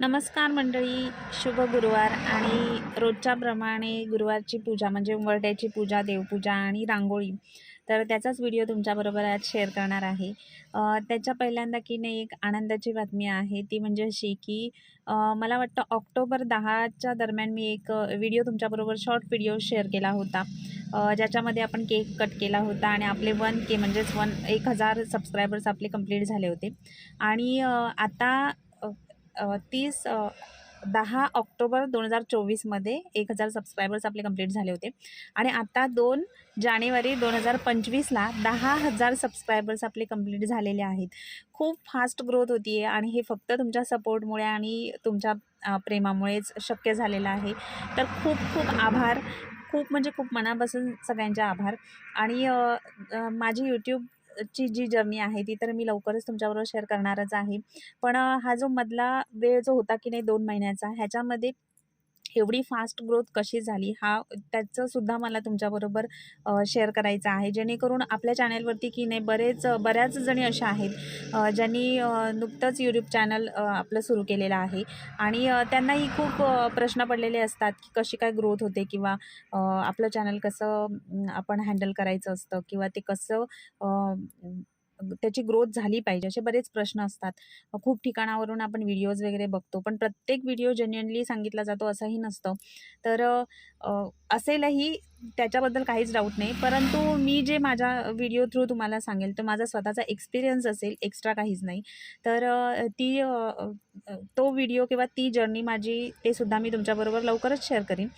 नमस्कार मंडळी शुभ गुरुवार आणि रोजच्याप्रमाणे गुरुवारची पूजा म्हणजे उंबरट्याची पूजा देवपूजा आणि रांगोळी. तर त्याचाच व्हिडिओ तुमच्याबरोबर आज शेअर करणार आहे. त्याच्या पहिल्यांदा की नाही एक आनंदाची बातमी आहे. ती म्हणजे अशी की मला वाटतं ऑक्टोबर दहाच्या दरम्यान मी एक व्हिडिओ तुमच्याबरोबर शॉर्ट व्हिडिओ शेअर केला होता. ज्याच्यामध्ये आपण केक कट केला होता आणि आपले वन के म्हणजेच वन एक हजार सबस्क्रायबर्स आपले कंप्लीट झाले होते. आणि आता तीस दहा ऑक्टोबर दोन हजार चोवीसमध्ये एक हजार सबस्क्रायबर्स आपले कंप्लीट झाले होते. आणि आता दोन जानेवारी दोन हजार पंचवीसला दहा हजार सबस्क्रायबर्स आपले कंप्लीट झालेले आहेत. खूप फास्ट ग्रोथ होती आहे आणि हे फक्त तुमच्या सपोर्टमुळे आणि तुमच्या प्रेमामुळेच शक्य झालेलं आहे. तर खूप खूप आभार. खूप म्हणजे खूप मनापासून सगळ्यांचे आभार. आणि माझी यूट्यूब ची जी जर्नी आहे ती तर मी लवकरच तुमच्याबरोबर शेअर करणारच आहे. पण हा जो मधला वेळ जो होता की नाही दोन महिन्याचा ह्याच्यामध्ये एवढी फास्ट ग्रोथ कशी झाली हा त्याचंसुद्धा मला तुमच्याबरोबर शेअर करायचं आहे. जेणेकरून आपल्या चॅनलवरती की नाही बरेच बऱ्याच जणी अशा आहेत ज्यांनी नुकतंच यूट्यूब चॅनल आपलं सुरू केलेलं आहे. आणि त्यांनाही खूप प्रश्न पडलेले असतात की कशी काय ग्रोथ होते किंवा आपलं चॅनल कसं आपण हँडल करायचं असतं किंवा ते कसं त्याची ग्रोथ झाली पाहिजे. असे बरेच प्रश्न असतात. खूप ठिकाणावरून आपण व्हिडिओज वगैरे बघतो पण प्रत्येक व्हिडिओ जेन्युअनली सांगितला जातो असंही नसतं. तर असेलही त्याच्याबद्दल काहीच डाऊट नाही. परंतु मी जे माझ्या व्हिडिओ थ्रू तुम्हाला सांगेल तो माझा स्वतःचा एक्सपिरियन्स असेल एक्स्ट्रा काहीच नाही. तर ती तो व्हिडिओ किंवा ती जर्नी माझी ते सुद्धा मी तुमच्याबरोबर लवकरच शेअर करीन.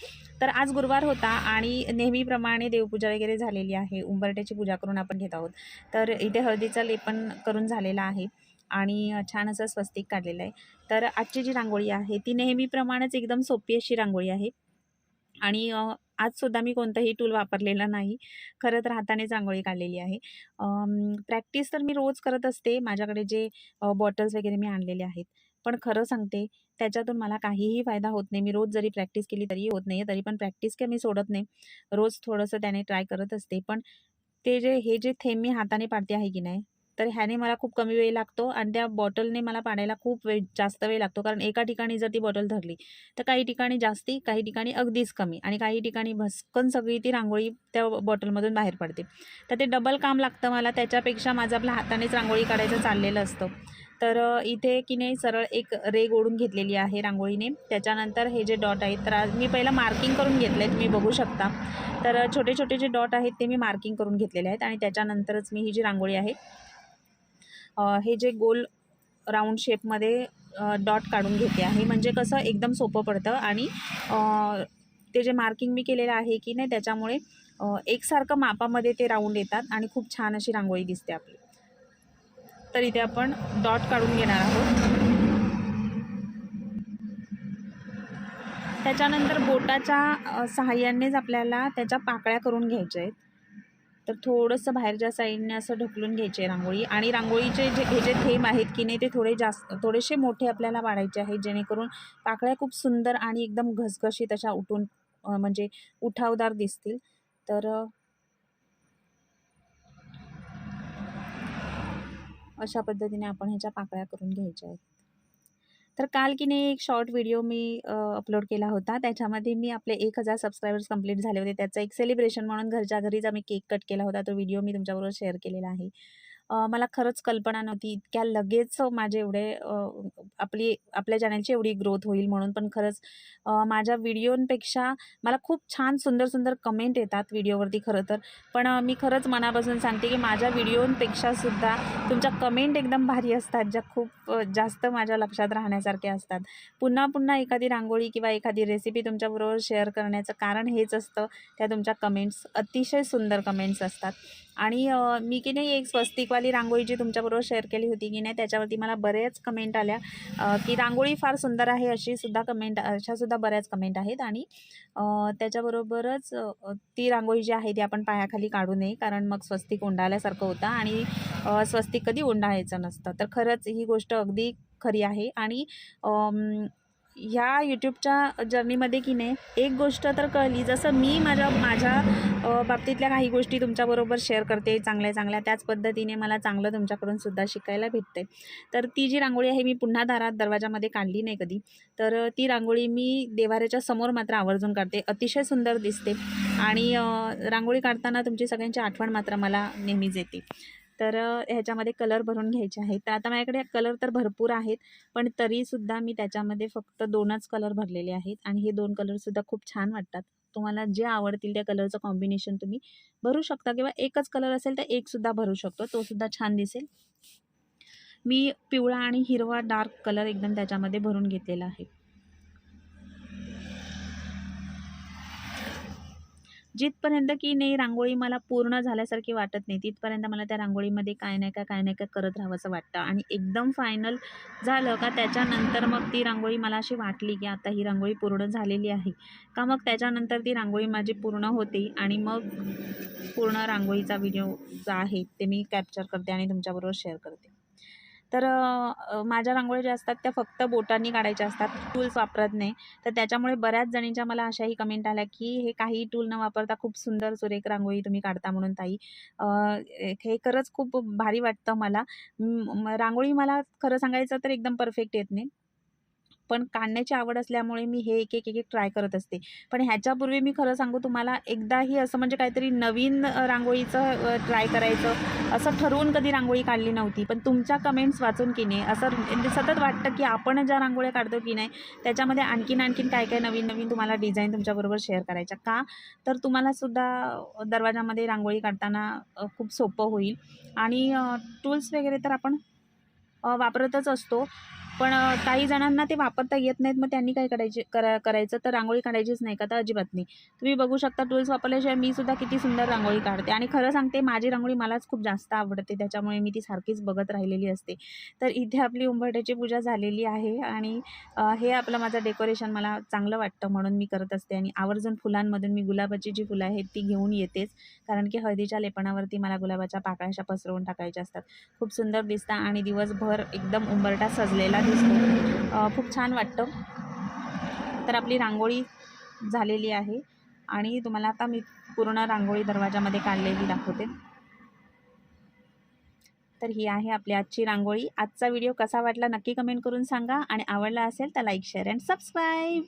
तर आज गुरुवार होता आणि नेहमीप्रमाणे देवपूजा वगैरे झालेली आहे. उंबरट्याची पूजा करून आपण घेत आहोत. तर इथे हळदीचं लेपन करून झालेलं आहे आणि छान असं स्वस्तिक काढलेलं आहे. तर आजची जी रांगोळी आहे ती नेहमीप्रमाणेच एकदम सोपी अशी रांगोळी आहे. आणि आजसुद्धा मी कोणतंही टूल वापरलेलं नाही. खरं तर हातानेच रांगोळी काढलेली आहे. प्रॅक्टिस तर मी रोज करत असते. माझ्याकडे जे बॉटल्स वगैरे मी आणलेले आहेत. पण खरं सांगते त्याच्यातून मला काहीही फायदा होत नाही. मी रोज जरी प्रॅक्टिस केली तरी होत नाही तरी पण प्रॅक्टिस काही मी सोडत नाही. रोज थोडंसं त्याने ट्राय करत असते. पण ते जे हे जे थेंब मी हाताने पाडते आहे की नाही तर ह्याने मला खूप कमी वेळ लागतो आणि त्या बॉटलने मला पाण्याला खूप वेळ जास्त वेळ लागतो. कारण एका ठिकाणी जर ती बॉटल धरली तर काही ठिकाणी जास्ती काही ठिकाणी अगदीच कमी आणि काही ठिकाणी भस्कन सगळी ती रांगोळी त्या बॉटलमधून बाहेर पडते. तर ते डबल काम लागतं मला. त्याच्यापेक्षा माझं आपल्या हातानेच रांगोळी काढायचं चाललेलं असतं. तर इथे की नाही सरळ एक रेग ओढून घेतलेली आहे रांगोळीने. त्याच्यानंतर हे जे डॉट आहेत तर आज मी पहिला मार्किंग करून घेतले तुम्ही बघू शकता. तर छोटे छोटे जे डॉट आहेत ते मी मार्किंग करून घेतलेले आहेत आणि त्याच्यानंतरच मी ही जी रांगोळी आहे हे जे गोल राऊंड शेपमध्ये डॉट काढून घेते आहे. म्हणजे कसं एकदम सोपं पडतं आणि ते जे मार्किंग मी केलेलं आहे की नाही त्याच्यामुळे एकसारखं मापामध्ये ते राऊंड येतात आणि खूप छान अशी रांगोळी दिसते आपली. तर इथे आपण डॉट काढून घेणार आहोत. त्याच्यानंतर बोटाच्या सहाय्यानेच आपल्याला त्याच्या पाकळ्या करून घ्यायच्या आहेत. तर थोडंसं बाहेरच्या साईडने असं ढकलून घ्यायचे रांगोळी. आणि रांगोळीचे जे हे जे थेंब आहेत की नाही ते थोडे जास्त थोडेसे मोठे आपल्याला वाढायचे आहेत जेणेकरून पाकळ्या खूप सुंदर आणि एकदम घसघशीत अशा उठून म्हणजे उठावदार दिसतील. तर अशा पद्धतीने आपण ह्याच्या पाकळ्या करून घ्यायच्या आहेत. तर काल की नाही एक शॉर्ट व्हिडिओ मी अपलोड केला होता. त्याच्यामध्ये मी आपले एक हजार सबस्क्रायबर्स कंप्लीट झाले होते. त्याचं एक सेलिब्रेशन म्हणून घरच्या घरीच आम्ही केक कट केला होता. तो व्हिडिओ मी तुमच्याबरोबर शेअर केलेला आहे. मला खरंच कल्पना नव्हती. इतक्या लगेच माझे एवढे आपली आपल्या चॅनलची एवढी ग्रोथ होईल म्हणून. पण खरंच माझ्या व्हिडिओंपेक्षा मला खूप छान सुंदर सुंदर कमेंट येतात व्हिडिओवरती खरं तर. पण मी खरंच मनापासून सांगते की माझ्या व्हिडिओंपेक्षा सुद्धा तुमच्या कमेंट एकदम भारी असतात. ज्या खूप जास्त माझ्या लक्षात राहण्यासारख्या असतात. पुन्हा पुन्हा एखादी रांगोळी किंवा एखादी रेसिपी तुमच्याबरोबर शेअर करण्याचं कारण हेच असतं. त्या तुमच्या कमेंट्स अतिशय सुंदर कमेंट्स असतात. आणि मी की नाही एक स्वस्तिकवाली रांगोळी जी तुमच्याबरोबर शेअर केली होती की नाही त्याच्यावरती मला बऱ्याच कमेंट आल्या. की रांगोळी फार सुंदर आहे अशी सुद्धा कमेंट अशासुद्धा बऱ्याच कमेंट आहेत. आणि त्याच्याबरोबरच ती रांगोळी जी आहे ती आपण पायाखाली काढू नये कारण मग स्वस्तिक उंडाळल्यासारखं होतं आणि स्वस्तिक कधी उंडाळायचं नसतं. तर खरंच ही गोष्ट अगदी खरी आहे. आणि ह्या यूट्यूबच्या जर्नीमध्ये की नाही एक गोष्ट तर कळली. जसं मी माझ्या माझ्या बाबतीतल्या काही गोष्टी तुमच्याबरोबर शेअर करते चांगल्या चांगल्या त्याच पद्धतीने मला चांगलं तुमच्याकडून सुद्धा शिकायला भेटते तर ती जी रांगोळी आहे मी पुन्हा दारात दरवाजामध्ये काढली नाही कधी. तर ती रांगोळी मी देवाऱ्याच्या समोर मात्र आवर्जून काढते. अतिशय सुंदर दिसते. आणि रांगोळी काढताना तुमची सगळ्यांची आठवण मात्र मला नेहमीच येते. तर ह्याच्यामध्ये कलर भरून घ्यायचे आहेत. तर आता माझ्याकडे कलर तर भरपूर आहेत पण तरीसुद्धा मी त्याच्यामध्ये फक्त दोनच कलर भरलेले आहेत आणि हे दोन कलरसुद्धा खूप छान वाटतात. तुम्हाला जे आवडतील त्या कलरचं कॉम्बिनेशन तुम्ही भरू शकता किंवा एकच कलर असेल तर एकसुद्धा भरू शकतो. तोसुद्धा छान दिसेल. मी पिवळा आणि हिरवा डार्क कलर एकदम त्याच्यामध्ये भरून घेतलेला आहे. जिथपर्यंत की नाही रांगोळी मला पूर्ण झाल्यासारखी वाटत नाही तिथपर्यंत मला त्या रांगोळीमध्ये काय नाही का काय नाही का करत राहावंसं वाटतं. आणि एकदम फायनल झालं का त्याच्यानंतर मग ती रांगोळी मला अशी वाटली की आता ही रांगोळी पूर्ण झालेली आहे. का मग त्याच्यानंतर ती रांगोळी माझी पूर्ण होते आणि मग पूर्ण रांगोळीचा व्हिडिओ जो आहे ते मी कॅप्चर करते आणि तुमच्याबरोबर शेअर करते. तर माझ्या रांगोळ्या ज्या असतात त्या फक्त बोटांनी काढायच्या असतात. टूल्स वापरत नाही. तर त्याच्यामुळे बऱ्याच जणींच्या मला अशाही कमेंट आल्या की हे काही टूल न वापरता खूप सुंदर सुरेख रांगोळी तुम्ही काढता म्हणून ताई. हे खरंच खूप भारी वाटतं मला. रांगोळी मला खरं सांगायचं तर एकदम परफेक्ट येत नाही. पण काढण्याची आवड असल्यामुळे मी हे एक एक एक एक ट्राय करत असते. पण ह्याच्यापूर्वी मी खरं सांगू तुम्हाला एकदाही असं म्हणजे काहीतरी नवीन रांगोळीचं ट्राय करायचं असं ठरवून कधी रांगोळी काढली नव्हती. पण तुमच्या कमेंट्स वाचून की नाही असं म्हणजे सतत वाटतं की आपण ज्या रांगोळ्या काढतो की नाही त्याच्यामध्ये आणखीन आणखीन काय काय नवीन नवीन तुम्हाला डिझाईन तुमच्याबरोबर शेअर करायच्या. का? तर तुम्हालासुद्धा दरवाजामध्ये रांगोळी काढताना खूप सोपं होईल. आणि टूल्स वगैरे तर आपण वापरतच असतो. पण काही जणांना ते वापरता येत नाहीत. मग त्यांनी काय करायचे करा करायचं? तर रांगोळी काढायचीच नाही का? तर अजिबात नाही. तुम्ही बघू शकता टूल्स वापरल्याशिवाय मी सुद्धा किती सुंदर रांगोळी काढते. आणि खरं सांगते माझी रांगोळी मलाच खूप जास्त आवडते. त्याच्यामुळे मी ती सारखीच बघत राहिलेली असते. तर इथे आपली उंबरट्याची पूजा झालेली आहे. आणि हे आपलं माझं डेकोरेशन मला चांगलं वाटतं म्हणून मी करत असते. आणि आवर्जून फुलांमधून मी गुलाबाची जी फुलं आहेत ती घेऊन येतेच. कारण की हळदीच्या लेपणावरती मला गुलाबाच्या पाकळ्याशा पसरवून टाकायच्या असतात. खूप सुंदर दिसतं. आणि दिवसभर एकदम उंबरटा सजलेला दिसतो खूप छान वाटतं. तर आपली रांगोळी झालेली आहे आणि तुम्हाला आता मी पूर्ण रांगोळी दरवाजामध्ये काढलेली दाखवते. तर ही आहे आपली आजची रांगोळी. आजचा व्हिडिओ कसा वाटला नक्की कमेंट करून सांगा आणि आवडला असेल तर लाईक शेअर अँड सबस्क्राईब.